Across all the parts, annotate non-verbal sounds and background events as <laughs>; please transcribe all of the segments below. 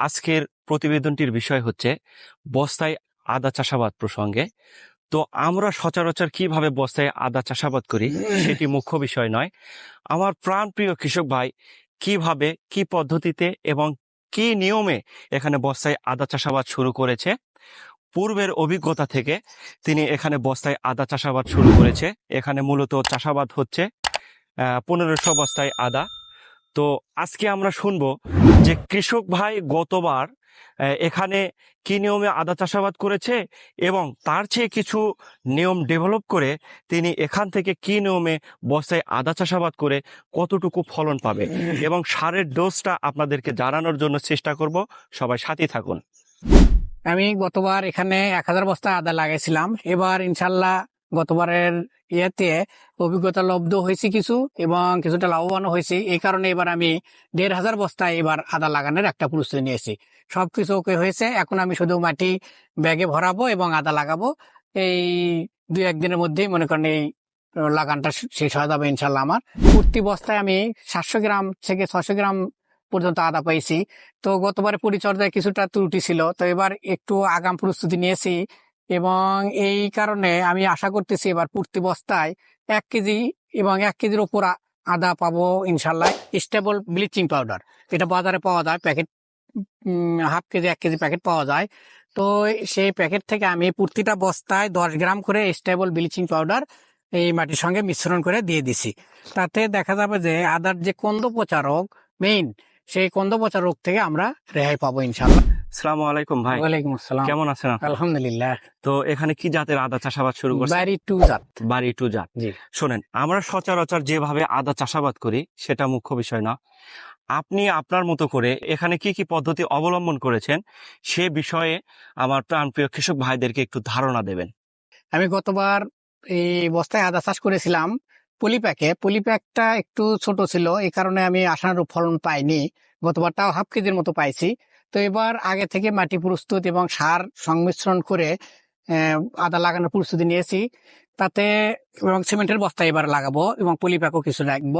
আজকের প্রতিবেদনটির বিষয় হচ্ছে বস্তায় আদা চাষাবাদ প্রসঙ্গে। তো আমরা সচরাচর কীভাবে বস্তায় আদা চাষাবাদ করি <laughs> সেটি মুখ্য বিষয় নয়। আমার প্রাণপ্রিয় কৃষক ভাই কীভাবে কি পদ্ধতিতে এবং কি নিয়মে এখানে বস্তায় আদা চাষাবাদ শুরু করেছে পূর্বের অভিজ্ঞতা থেকে তিনি এখানে বস্তায় আদা চাষাবাদ শুরু করেছে। এখানে মূলত চাষাবাদ হচ্ছে পনেরোশো বস্তায় আদা তো আজকে আমরা শুনব যে কৃষক ভাই গতবার এখানে কি নিয়মে আদা চাষাবাদ করেছে এবং তার চেয়ে কিছু নিয়ম ডেভেলপ করে তিনি এখান থেকে কি নিয়মে বস্তায় আদা চাষাবাদ করে কতটুকু ফলন পাবে এবং সারের ডোজটা আপনাদেরকে জানানোর জন্য চেষ্টা করব। সবাই সাথে থাকুন। আমি গতবার এখানে এক হাজার বস্তা আদা লাগাইছিলাম। এবার ইনশাল্লাহ গতবারের ইয়েতে অভিজ্ঞতা লব্ধ হয়েছি কিছু এবং কিছুটা লাভবান হয়েছি। এই কারণে এবার আমি দেড় হাজার বস্তায় এবার আদা লাগানোর একটা প্রস্তুতি নিয়েছি সবকিছু ওকে হয়েছে। এখন আমি শুধু মাটি ব্যাগে ভরাবো এবং আদা লাগাবো। এই দুই একদিনের মধ্যেই মনে করেন এই লাগানটা শেষ হয়ে যাবে ইনশাল্লাহ আমার। প্রতি বস্তায় আমি সাতশো গ্রাম থেকে ছশো গ্রাম পর্যন্ত আদা পাইছি তো গতবারে পরিচর্যায় কিছুটা ত্রুটি ছিল। তো এবার একটু আগাম প্রস্তুতি নিয়েছি। এবং এই কারণে আমি আশা করতেছি এবার প্রতি বস্তায় এক কেজি এবং এক কেজির ওপর আদা পাবো ইনশাল্লাহ। Stable bleaching powder. এটা বাজারে পাওয়া যায়, প্যাকেট হাফ কেজি, এক কেজি প্যাকেট পাওয়া যায়। তো সেই প্যাকেট থেকে আমি প্রতিটা বস্তায় দশ গ্রাম করে স্টেবল ব্লিচিং পাউডার এই মাটির সঙ্গে মিশ্রণ করে দিয়ে দিছি। তাতে দেখা যাবে যে আদার যে কন্দ পচা রোগ মেইন সেই কন্দ পচা রোগ থেকে আমরা রেহাই পাবো ইনশাল্লাহ। সালামু আলাইকুম ভাই। ওয়ালাইকুম আসসালাম। কেমন আছেন? আলহামদুলিল্লাহ। তো এখানে কি জাতের আদা চাষাবাদ শুরু করছে বাড়ি টু জাত। বাড়ি টু জাত। জি। শোনেন আমরা সচরাচর যেভাবে আদা চাষাবাদ করি সেটা মুখ্য বিষয় না। আপনি আপনার মতো করে এখানে কি কি পদ্ধতি অবলম্বন করেছেন সে বিষয়ে আমার প্রাণপ্রিয় কৃষক ভাইদেরকে একটু ধারণা দেবেন। আমি গতবার এই বস্তায় আদা চাষ করেছিলাম পলিপ্যাকে। পলিপ্যাকটা একটু ছোট ছিল এই কারণে আমি আশানুরূপ ফলন পাইনি। গতবারটাও হাফ কেজির মতো পাইছি। তো এবার আগে থেকে মাটি প্রস্তুত এবং সার সংমিশ্রণ করে আদা লাগানোর প্রস্তুতি নিয়েছি। তাতে এবং সিমেন্টের বস্তা এবার লাগাবো এবং পলিপ্যাকও কিছু রাখব।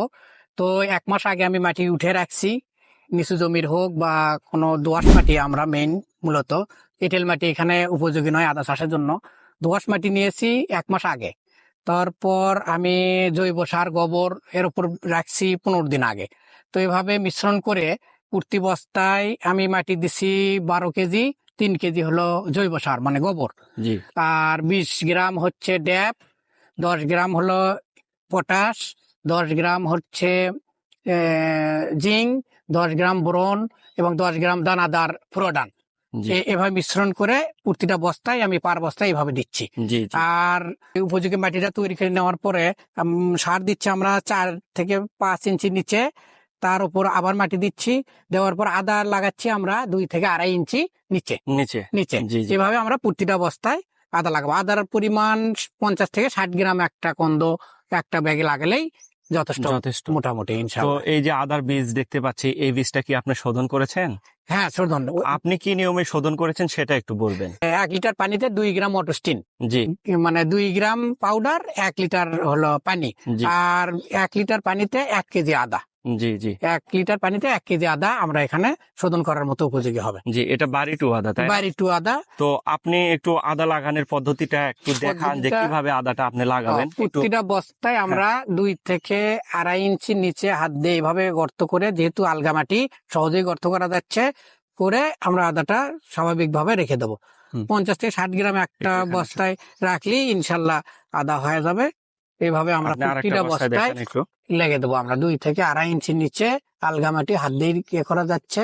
তো এক মাস আগে আমি মাটি উঠে রাখছি। নিচু জমির হোক বা কোনো দোআঁশ মাটি আমরা মেইন মূলত। এঁটেল মাটি এখানে উপযোগী নয় আদা চাষের জন্য। দোআঁশ মাটি নিয়েছি এক মাস আগে। তারপর আমি জৈব সার, গোবর এর উপর রাখছি পনেরো দিন আগে। তো এভাবে মিশ্রণ করে প্রতি বস্তায় আমি মাটি দিছি বারো কেজি তিন কেজি হলো জৈব সার মানে গোবর। আর বিশ গ্রাম হচ্ছে ড্যাপ দশ গ্রাম হলো পটাশ দশ গ্রাম হচ্ছে জিঙ্ক দশ গ্রাম বোরন এবং দশ গ্রাম দানাদার প্রোডান। জি। এভাবে মিশ্রণ করে প্রতিটা বস্তায় আমি পার বস্তায় এভাবে দিচ্ছি। আর এই উপযোগী মাটিটা তৈরি করে নেওয়ার পরে সার দিচ্ছি আমরা চার থেকে পাঁচ ইঞ্চি নিচে তার উপর আবার মাটি দিচ্ছি দেওয়ার পর আদা লাগাচ্ছি আমরা দুই থেকে আড়াই ইঞ্চি নিচে। নিচে। নিচে। এভাবে আমরা প্রতিটা বস্তায় আদা লাগাবো। আদার পরিমাণ পঞ্চাশ থেকে ষাট গ্রাম একটা কন্দ একটা ব্যাগে লাগালেই যথেষ্ট যথেষ্ট। মোটামুটি তো এই যে আদার বীজ দেখতে পাচ্ছি এই বীজটা কি আপনি শোধন করেছেন? হ্যাঁ শোধন। আপনি কি নিয়মে শোধন করেছেন সেটা একটু বলবেন। এক লিটার পানিতে দুই গ্রাম অটোস্টিন জি। মানে দুই গ্রাম পাউডার এক লিটার হলো পানি। আর এক লিটার পানিতে এক কেজি আদা। জি জি। এক লিটার পানিতে এক কেজি আদা আমরা এখানে শোধন করার মতো উপযোগী হবে। জি এটা বাড়ি টু আদা তাই বাড়ি টু আদা। তো আপনি একটু আদা লাগানোর পদ্ধতিটা একটু দেখান যে কীভাবে আদাটা আপনি লাগাবেন। প্রতিটা বস্তায় আমরা দুই থেকে আড়াই ইঞ্চি নিচে হাত দিয়ে এইভাবে গর্ত করে যেহেতু আলগা মাটি সহজেই গর্ত করা যাচ্ছে করে আমরা আদাটা স্বাভাবিকভাবে রেখে দেবো। পঞ্চাশ থেকে ষাট গ্রাম একটা বস্তায় রাখলেই ইনশাল্লাহ আদা হয়ে যাবে। এইভাবে আমরা প্রতিটা বস্তায় লেগে দেবো। আমরা দুই থেকে আড়াই ইঞ্চি নিচে আলগা মাটি হাত দিয়ে ইয়ে করা যাচ্ছে।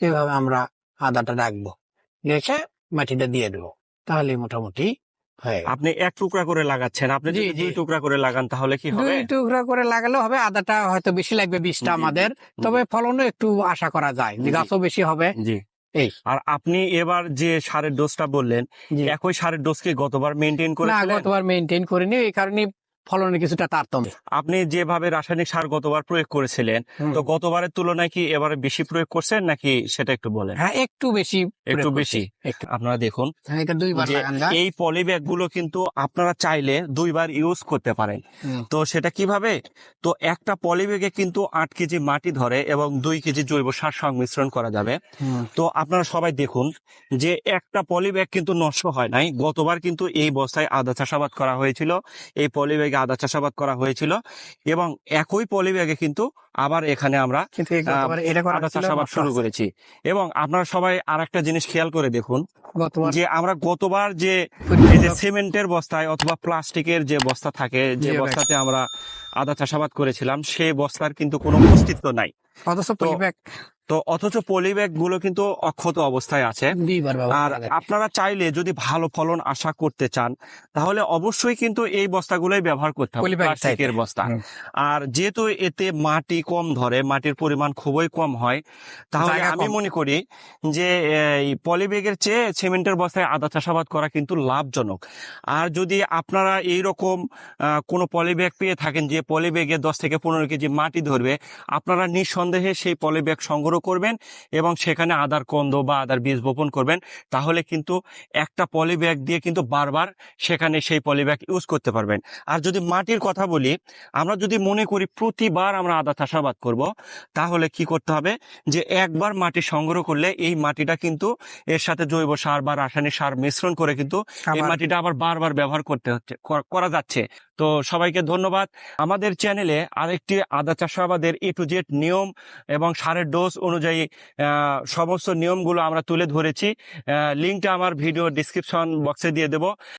এভাবে আমরা আদাটা রাখব। রেখে মাটিটা দিয়ে দেবো। তাহলে মোটামুটি আপনি এক টুকরা করে লাগাচ্ছেন। আপনি যদি দুই টুকরা করে লাগান তাহলে কি হবে? দুই টুকরা করে লাগালেও হবে। আদাটা হয়তো বেশি লাগবে বীজটা আমাদের। তবে ফলনও একটু আশা করা যায়। গাছও বেশি হবে। জি। এই। আর আপনি এবার যে সারের ডোজটা বললেন। একই সারের ডোজ কি গতবার মেনটেন না করেছিলেন? গতবার মেনটেন করিনি। এই কারণে ফলনের কিছুটা তারতম্য। আপনি যেভাবে রাসায়নিক সার গতবার প্রয়োগ করেছিলেন তো গতবারের তুলনায় কি এবারে বেশি প্রয়োগ করছেন নাকি সেটা একটু বলেন? হ্যাঁ একটু বেশি একটু বেশি। আপনারা দেখুন হ্যাঁ। এই পলি ব্যাগগুলো কিন্তু আপনারা চাইলে দুইবার ইউজ করতে পারেন। তো সেটা কীভাবে? তো একটা পলি ব্যাগে কিন্তু আট কেজি মাটি ধরে এবং দুই কেজি জৈব সার সংমিশ্রণ করা যাবে। তো আপনারা সবাই দেখুন যে একটা পলি ব্যাগ কিন্তু নষ্ট হয় নাই। গতবার কিন্তু এই বস্তায় আদা চাষাবাদ করা হয়েছিল। এই পলি ব্যাগে আদা চাষাবাদ করা হয়েছিল এবং একই পলি ব্যাগে কিন্তু আবার এখানে আমরা আদা চাষাবাদ শুরু করেছি। এবং আপনারা সবাই আর একটা জিনিস খেয়াল করে দেখুন যে আমরা গতবার যে সিমেন্টের বস্তায় অথবা প্লাস্টিকের যে বস্তা থাকে যে বস্তাতে আমরা আদা চাষাবাদ করেছিলাম সেই বস্তার কিন্তু কোনো অস্তিত্ব নাই। অথচ তো অথচ পলি ব্যাগগুলো কিন্তু অক্ষত অবস্থায় আছে। আর আপনারা চাইলে যদি ভালো ফলন আশা করতে চান তাহলে অবশ্যই কিন্তু এই বস্তাগুলোই ব্যবহার করতে হবে প্লাস্টিকের বস্তা। আর যেহেতু এতে মাটি কম ধরে মাটির পরিমাণ খুবই কম হয় তাহলে আমি মনে করি যে পলিব্যাগের চেয়ে সিমেন্টের বস্তায় আদা চাষাবাদ করা কিন্তু লাভজনক। আর যদি আপনারা এই রকম কোনো পলিব্যাগ পেয়ে থাকেন যে পলিব্যাগে দশ থেকে পনেরো কেজি মাটি ধরবে আপনারা নিঃসন্দেহে সেই পলিব্যাগ সংগ্রহ করবেন এবং সেখানে আদার কন্দ বা আদার বীজ বপন করবেন তাহলে কিন্তু একটা পলিব্যাগ দিয়ে কিন্তু বারবার সেখানে সেই পলিব্যাগ ইউজ করতে পারবেন। আর যদি মাটির কথা বলি আমরা যদি মনে করি প্রতিবার আমরা আদা চাষাবাদ করব তাহলে কি করতে হবে যে একবার মাটি সংগ্রহ করলে এই মাটিটা কিন্তু এর সাথে জৈব সার বা রাসায়নিক সার মিশ্রণ করে কিন্তু এই মাটিটা আবার বারবার ব্যবহার করতে হচ্ছে করা যাচ্ছে। তো সবাইকে ধন্যবাদ। আমাদের চ্যানেলে আরেকটি আদা চাষাবাদের এ টু জেড নিয়ম এবং সারের ডোজ অনুযায়ী সমস্ত নিয়মগুলো আমরা তুলে ধরেছি। লিঙ্কটা আমার ভিডিও ডিসক্রিপশন বক্সে দিয়ে দেবো।